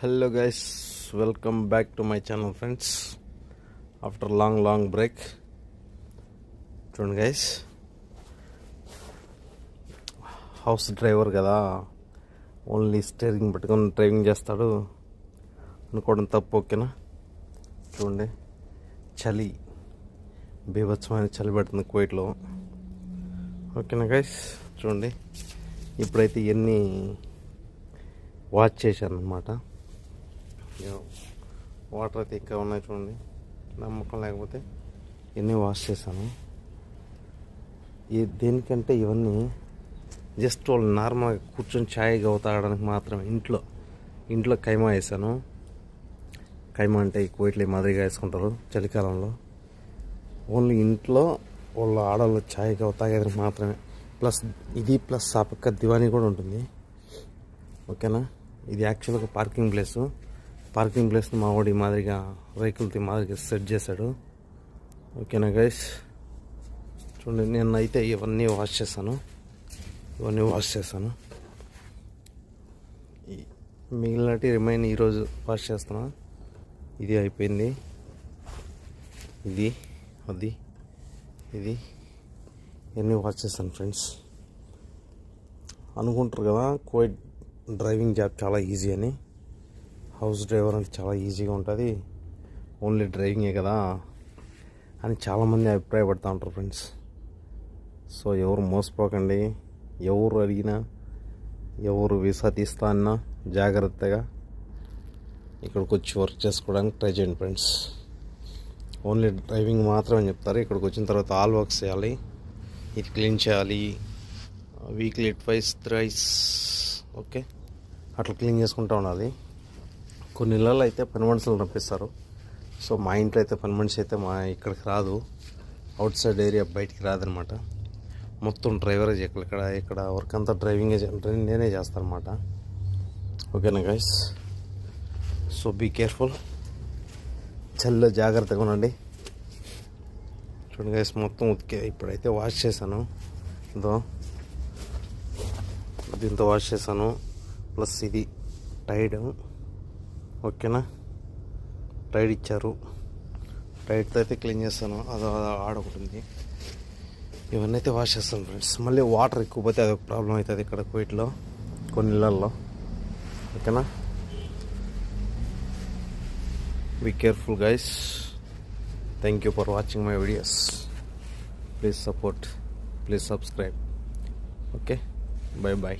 Hello guys welcome back to my channel friends after long long break చూడండి guys house driver కదా. Only steering పెట్టుకొని driving చేస్తాడు. అనుకోవడం తప్పు ఓకేనా చూడండి. చలి. బీభత్సమైన చలి పెడుతుంది కువైట్లో ఓకేనా గైస్ చూడండి. ఇప్పుడైతే ఎన్ని వాచ్ చేశాను అనమాట వాటర్ అయితే ఎక్కువ ఉన్నాయి చూడండి. నమ్మకం లేకపోతే ఎన్ని వాష్ చేశాను. ఈ దేనికంటే ఇవన్నీ జస్ట్ వాళ్ళు నార్మల్గా కూర్చొని ఛాయ్ తాగడానికి మాత్రమే. ఇంట్లో ఇంట్లో కైమా వేసాను కైమా అంటే ఈ మాదిరిగా వేసుకుంటారు చలికాలంలో. ఓన్లీ ఇంట్లో వాళ్ళ ఆడవాళ్ళు ఛాయ్ తాగేదానికి మాత్రమే. ప్లస్ ఇది ప్లస్ ఆ పక్క దివానీ కూడా ఉంటుంది. ఓకేనా? ఇది యాక్చువల్గా పార్కింగ్ ప్లేసు. పార్కింగ్ ప్లేస్ని మా వాడి మాదిరిగా రైకులతో మాదిరిగా సెట్ చేశాడు. ఓకేనా గైస్ చూడండి నేను అయితే ఇవన్నీ వాష్ చేశాను. ఇవన్నీ వాష్ చేశాను. మిగిలినటి రిమైన్ ఈరోజు వాష్ చేస్తున్నా. ఇది అయిపోయింది. ఇది అది ఇది. ఇవన్నీ వాష్ చేస్తాను ఫ్రెండ్స్ అనుకుంటారు కదా కోవిడ్ డ్రైవింగ్ జాబ్ చాలా ఈజీ అని. హౌస్ డ్రైవర్ అంటే చాలా ఈజీగా ఉంటుంది. ఓన్లీ డ్రైవింగే కదా అని చాలామంది అభిప్రాయపడుతూ ఉంటారు ఫ్రెండ్స్. సో ఎవరు మోసపోకండి. ఎవరు అడిగినా ఎవరు వీసా తీస్తా అన్నా జాగ్రత్తగా ఇక్కడికి వచ్చి వర్క్ చేసుకోవడానికి ట్రై చేయండి ఫ్రెండ్స్. ఓన్లీ డ్రైవింగ్ మాత్రమే చెప్తారు. ఇక్కడికి వచ్చిన తర్వాత ఆల్ వర్క్స్ చేయాలి. ఇది క్లీన్ చేయాలి. Weekly twice thrice okay. అట్లా క్లీన్ చేసుకుంటూ ఉండాలి. కొన్ని ఇళ్ళల్లో అయితే పని మనుషులు రప్పిస్తారు సో మా ఇంట్లో అయితే పని మనిషి అయితే మా ఇక్కడికి రాదు. అవుట్ సైడ్ ఏరియా బయటికి రాదనమాట. మొత్తం డ్రైవరే ఇక్కడ ఇక్కడ ఇక్కడ వర్క్ అంతా డ్రైవింగే నేనే చేస్తాను అనమాట ఓకేనా గైస్ సో బీ కేర్ఫుల్ చల్లో జాగ్రత్తగా ఉండండి. చూడండి గైస్ మొత్తం ఉతికే ఇప్పుడైతే వాష్ చేశాను. ఇదో దీంతో వాష్ చేశాను. ప్లస్ ఇది టైడ్. ఓకేనా? రైడ్ ఇచ్చారు. రైడ్తో అయితే క్లీన్ చేస్తాను. అది ఆడొకటి ఉంది. ఇవన్నీ అయితే వాష్ చేస్తాను ఫ్రెండ్స్ మళ్ళీ వాటర్ ఎక్కువ పోతే అదొక ప్రాబ్లం అవుతుంది ఇక్కడ కువైట్లో కొన్ని ఇళ్ళల్లో. ఓకేనా? Be careful guys thank you for watching my videos please support please subscribe okay bye bye